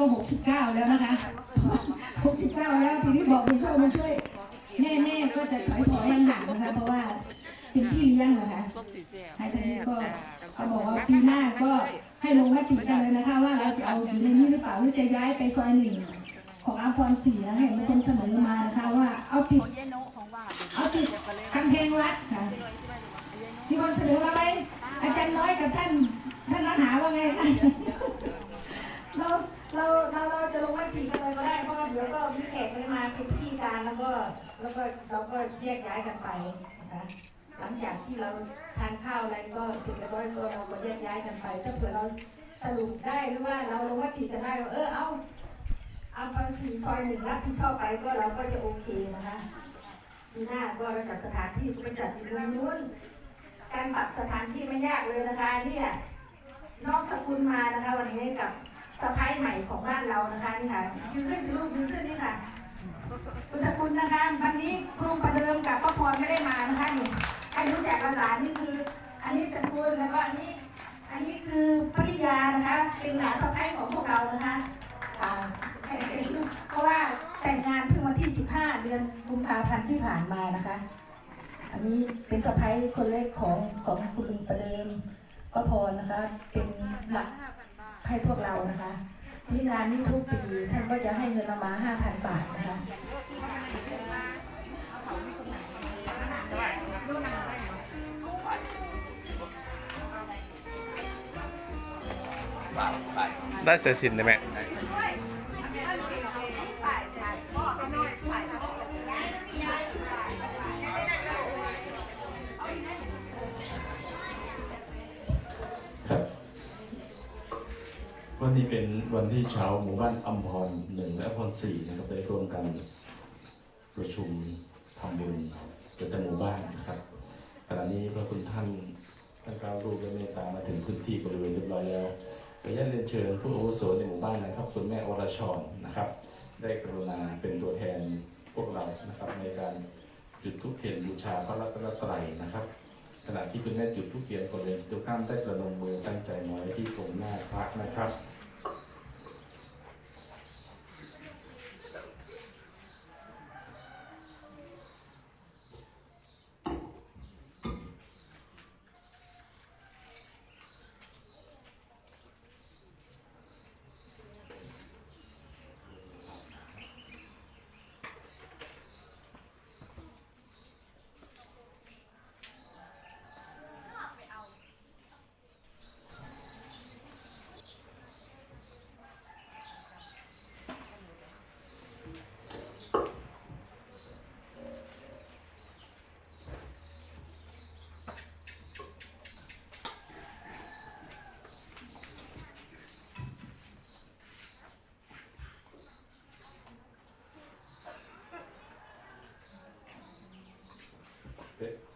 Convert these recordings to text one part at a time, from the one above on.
ก็หกสิบเก้าแล้วนะคะหกสิบเก้าแล้วทีนี้บอกคุณพ่อมา แล้วก็แล้วก็เราก็แยกย้ายกันไปนะคะหลังจากที่เราทานข้าวอะไรก็เสร็จเรียบร้อยก็เราก็แยกย้ายกันไป ถ้าเผื่อเราสรุปได้หรือว่าเราลงมติจะได้ว่าเออเอาเอาภาษีซอยหนึ่งรับผิดชอบไปก็เราก็จะโอเคนะคะปีหน้าก็เราจัดสถานที่ไปจัดอยู่ตรงนู้นการปรับสถานที่ไม่ยากเลยนะคะเนี่ยน้องสกุลมานะคะ วันนี้กับสะพ้ายใหม่ของบ้านเรานะคะนี่ค่ะยืนขึ้นสิลูกยืนขึ้นนี่ค่ะ คุณสกุลนะคะวันนี้ครูประเดิมกับป้าพรไม่ได้มานะคะนี่ให้รู้จักหลานนี่คือ อันนี้สกุลแล้วก็อันนี้ อันนี้คือปริยานะคะเป็นหลานสะพ้ายของพวกเรานะคะเพราะว่าแต่งงานเพิ่งวันที่ 15 เดือนกุมภาพันธ์ที่ผ่านมานะคะ อันนี้เป็นสะพ้ายคนเล็กของของคุณลุงประเดิมป้าพรนะคะ เป็นหลักให้พวกเรานะคะ ที่งานนี้ทุกปีท่านก็จะให้เงินเรามา5,000บาทนะคะได้เสียสินได้ไหม วันที่ชาวหมู่บ้านอัมพรหนึ่งและอัมพรสี่นะครับได้ร่วมกันประชุมทำบุญประจำหมู่บ้านนะครับขณะนี้พระคุณท่านท่านกล่าวรูปและเมตตามาถึงพื้นที่บริเวณเรียบร้อยแล้วขออนุญาตเรียนเชิญผู้อาวุโสในหมู่บ้านนะครับ คุณแม่วรชรนะครับ ได้กรุณาเป็นตัวแทนพวกเรานะครับในการจุดธูปเทียนบูชาพระรัตนตรัยนะครับขณะที่คุณแม่จุดทุกเทียนคนเรียนทุกท่านได้ประนมมือตั้งใจน้อยที่ตรงหน้าพระนะครับ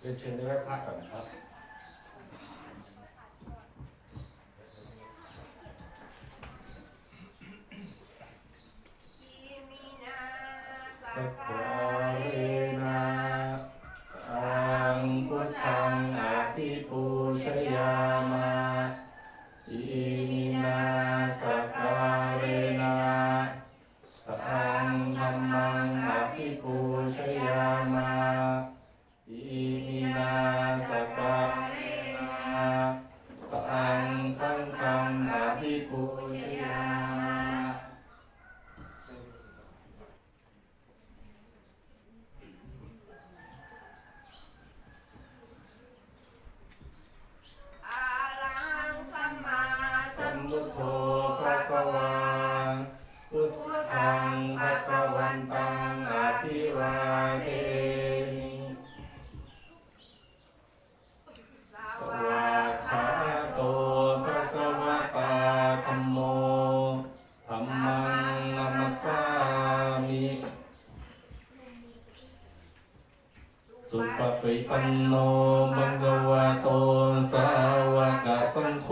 เป็นเชิญได้ไหว้พระก่อนนะครับสักกา สุปฏิปันโนบังกวาโตสาวกสังโฆ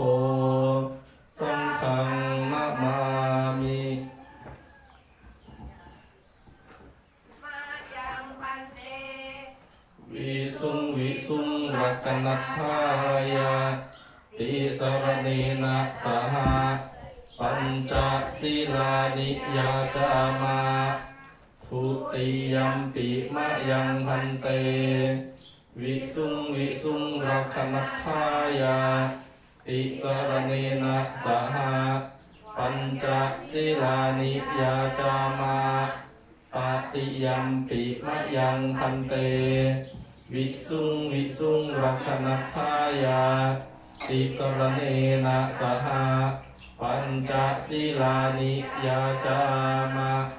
สังฆังนามามิมายังพันเตวิสุงวิสุงรักนัทธายาติสรณีนะสหปัญจศีลานิยาจามา ทุติยัมปิมะยังพันเต วิสุงวิสุงรักนัทายาติสรเนนะสหาปัญจศีลานิยาจามาปติยัมปิมะยังพันเตวิสุงวิสุงรักนัทายาติสรเนนะสหาปัญจศีลานิยาจามา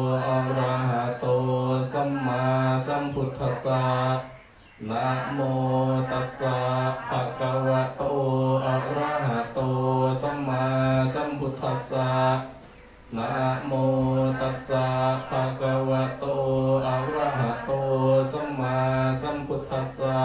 ทัสสะนะโมตัสสะภะคะวะโตอะระหะโตสัมมาสัมพุทธัสสะนะโมตัสสะภะคะวะโตอะระหะโตสัมมาสัมพุทธัสสะ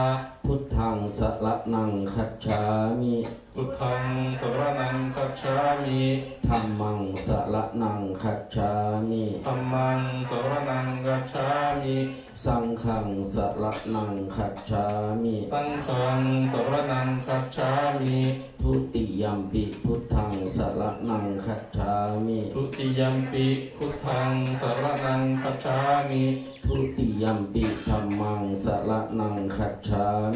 พุทธังสระนังคัจฉามิพุทธังสรณังคัจฉามิธัมมังสระนังคัจฉามิธัมมังสรณังกัจฉามิสังฆังสระนังคัจฉามิสังฆังสรณังคัจฉามิทุติยัมปิพุทธังสระนังคัจฉามิทุติยัมปิพุทธังสรณังคัจฉามิทุติยัมปิธัมมังสระนังคัจฉามิ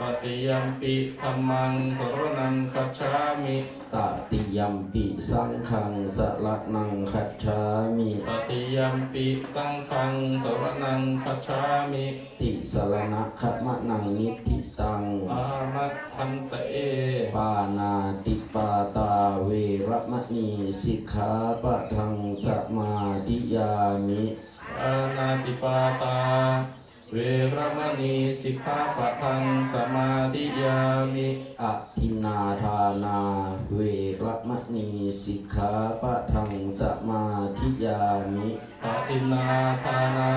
ตติยัมปิธัมมังสรณังคัจฉามิตติยัมปิสังฆังสระนังคัจฉามิตติยัมปิสังฆังสรณังคัจฉามิติสรณะขมะนังนิทิตังอามัตทันเตปานาติปาตาเวระมณีสิกขาปะทังสมาธิยามิอานาติปาตา เวรมณีสิกขาปะทังสมาธิยามิอทินนาทานา เวระมณีสิกขาปะทังสมาธิยามิปฏินาทานา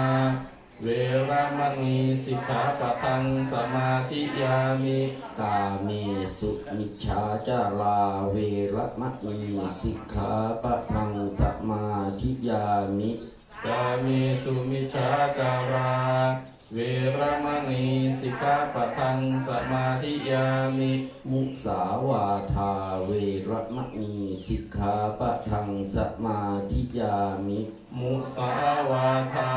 เวรมณีสิกขาปะทังสมาธิยามิกาเมสุมิชฌาจารา เวระมณีสิกขาปะทังสมาธิยามิกามิสุมิชฌาจารา เวรมณีสิกขาปะทังสมาธิยามิ มุสาวาทาเวรมณีสิกขาปะทังสมาธิยามิ มุสาวาทา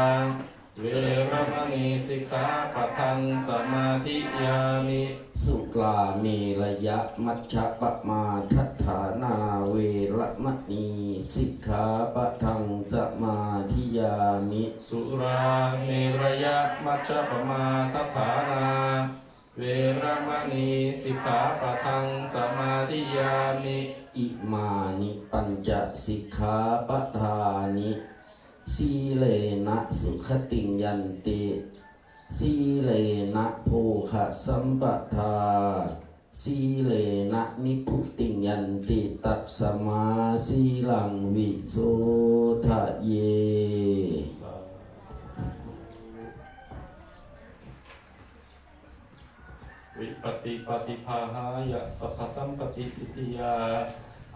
เวรมณีสิกขาปะทังสมาธิยามิสุลาเมระยะมัชฌะปะมาทัฏฐานาเวระมณีสิกขาปะทังสมาธิยามิสุราเมรยะมัชฌปมาทัฏฐานาเวรมณีสิกขาปะทังสมาธิยามิ อิมานิปัญจสิกขาปทานิ สีเลนะสุขติงยันติสีเลนะโภคะสัมปทาสีเลนะนิพุติงยันติตัสมาสีลังวิโสทะเย วิปติปฏิภาหายะสัพพสัมปติสิทธิยา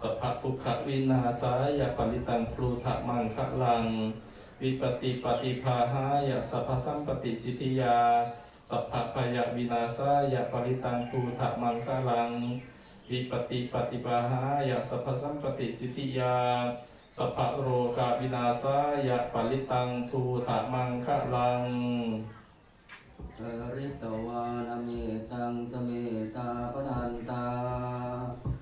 สัพพทุกขวินาศายปริตังพลูทะมังคะลัง วิปติปฏิภาหายสัพพสัมปติสิทธิยา สัพพพยวินาศายปริตังพลูทะมังคะลัง วิปติปฏิภาหายสัพพสัมปติสิทธิยา สัพพโรกาวินาศายปริตังทูทะมังคะลังปริตวานเมตังสเมตาปนันตา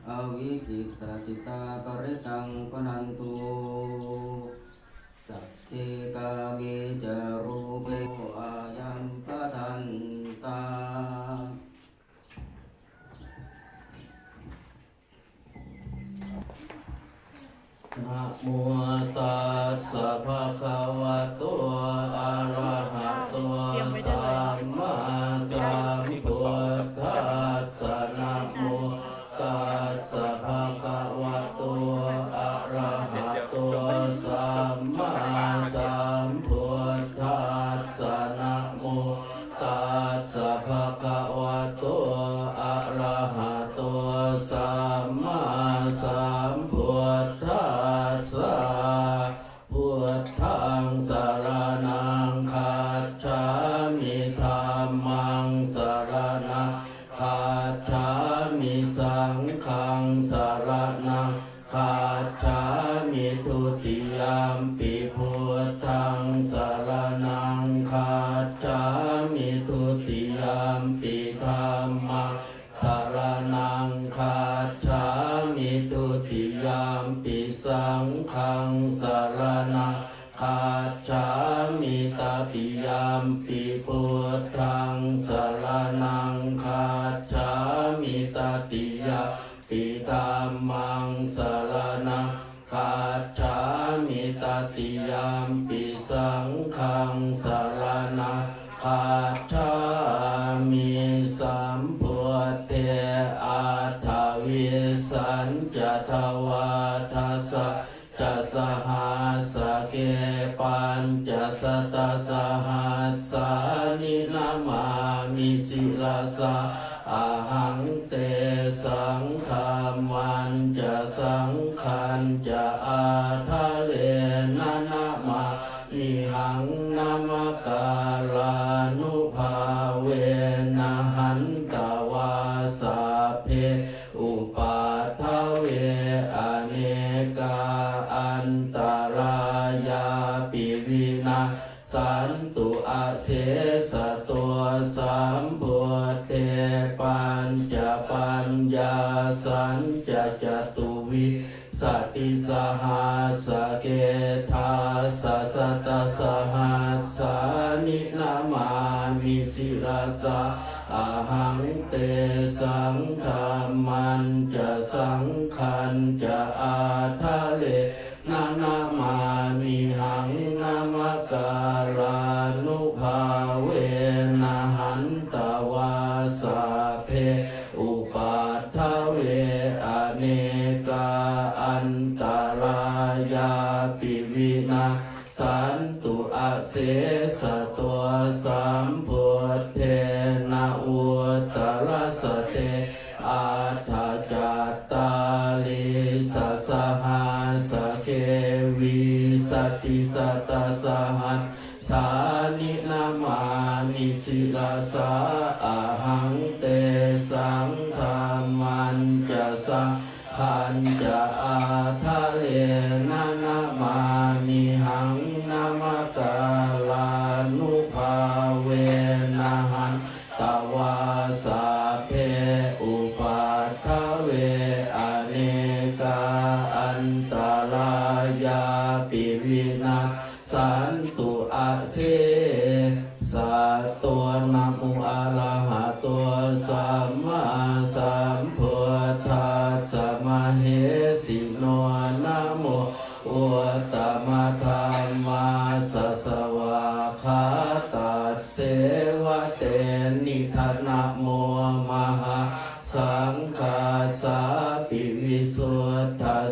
awi kita kita paritang penantu. Sakti kami jarupe ayam patanta Namo tassa bhagavato arahato ปิสังขังสารณะคาชามิตาปิยามปิพุทธังสารนังคาชามิตาติยาปิธรรมังสารนังคาชามิตาติยาม สหัสสานินามามิสิลาสาอาหังเตสัง ญญาสัญจะจตุวิสติสหัสเกทาสัสตาสหัสานินามามิสิราสาอาหังเตสังธรรมันจะสังคันจะอาทา ปิวินาสันตุอาเสสะตัวสัมพุทเทนะอุตตรสเตอาทาจัตตาลิสสหัสเกวิสติจตสหัสสานินามานิสิลาสาอาหังเตสังธรรมันจะสังขันจะอา da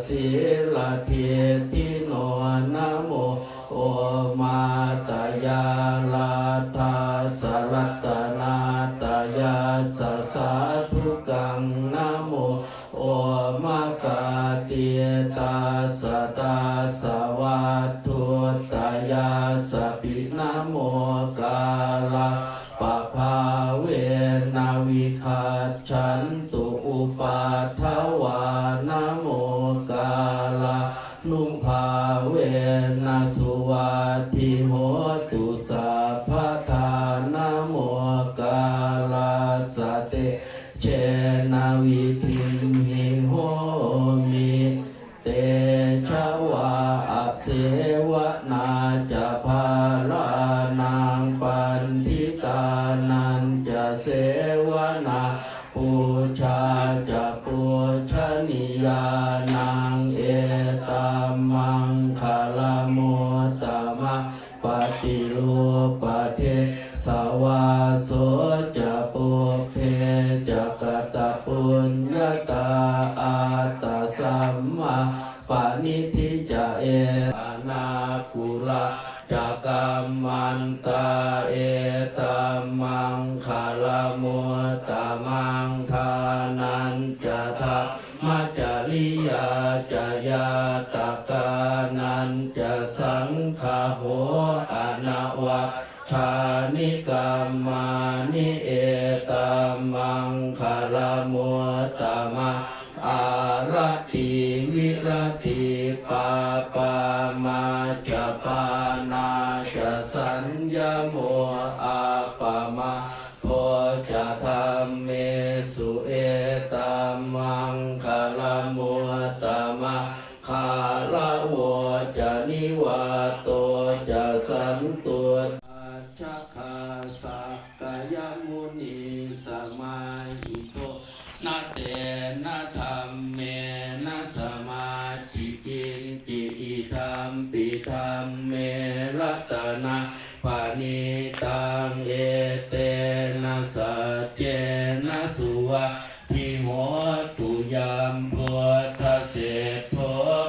揭拉提提。 ติโติปปามาจปานา ตังเอเตนะสัจเจนะสุวะทิโมตุยามพุทธเสพ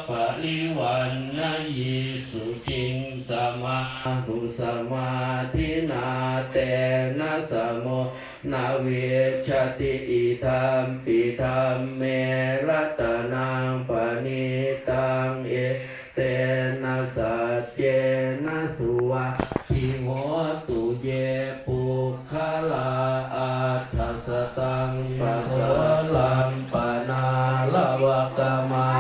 ปริวันนยิสุจิงสมาหุสมาทินาเตนะสโมนาเวชติอิธรรมปิธรรมเมรตนางปณิตังเอเต ลังปานาลวกมา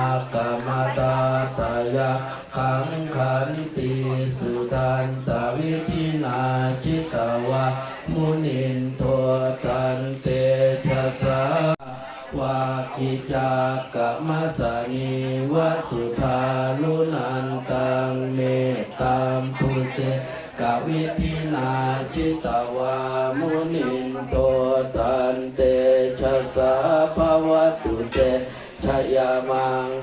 様